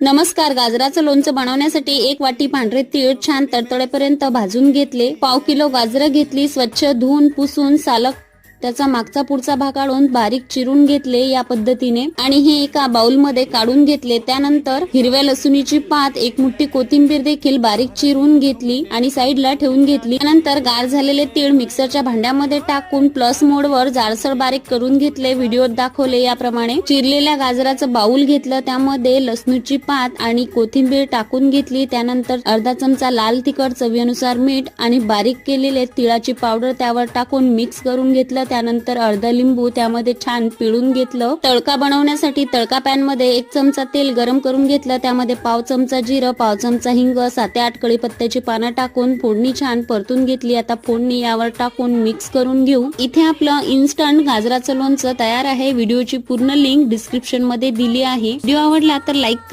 नमस्कार गाजराचं लोणचं बनवण्यासाठी एक वाटी पांढरे तीळ छान तडतडेपर्यंत भाजून घेतले. पाव किलो गाजरं घेतली स्वच्छ धुवून पुसून सालक त्याचा मागचा पुढचा भाग काढून बारीक चिरून घेतले या पद्धतीने. आणि हे एका बाउलमध्ये काढून घेतले. त्यानंतर हिरव्या लसूणीची पात एक मुठ्ठी कोथिंबीर देखील बारीक चिरून घेतली आणि साईडला ठेवून घेतली. त्यानंतर गार झालेले तीळ मिक्सरच्या भांड्यामध्ये टाकून प्लस मोडवर जाडसर बारीक करून घेतले. व्हिडिओत दाखवले याप्रमाणे. चिरलेल्या गाजराचं बाउल घेतलं. त्यामध्ये लसणीची पात आणि कोथिंबीर टाकून घेतली. त्यानंतर अर्धा चमचा लाल तिखट चवीनुसार मीठ आणि बारीक केलेले तिळाची पावडर त्यावर टाकून मिक्स करून घेतलं. त्यानंतर अर्धा लिंबू त्यामध्ये छान पिळून घेतलं. तडका बनवण्यासाठी तळका पॅनमध्ये एक चमचा तेल गरम करून घेतलं. त्यामध्ये पाव चमचा जिरं पाव चमचा हिंग सात ते आठ कढीपत्त्याची पानं टाकून फोडणी छान परतून घेतली. आता फोडणी यावर टाकून मिक्स करून घेऊ. इथे आपलं इन्स्टंट गाजराचं लोणचं तयार आहे. व्हिडिओची पूर्ण लिंक डिस्क्रिप्शनमध्ये दिली आहे. व्हिडिओ आवडला तर लाईक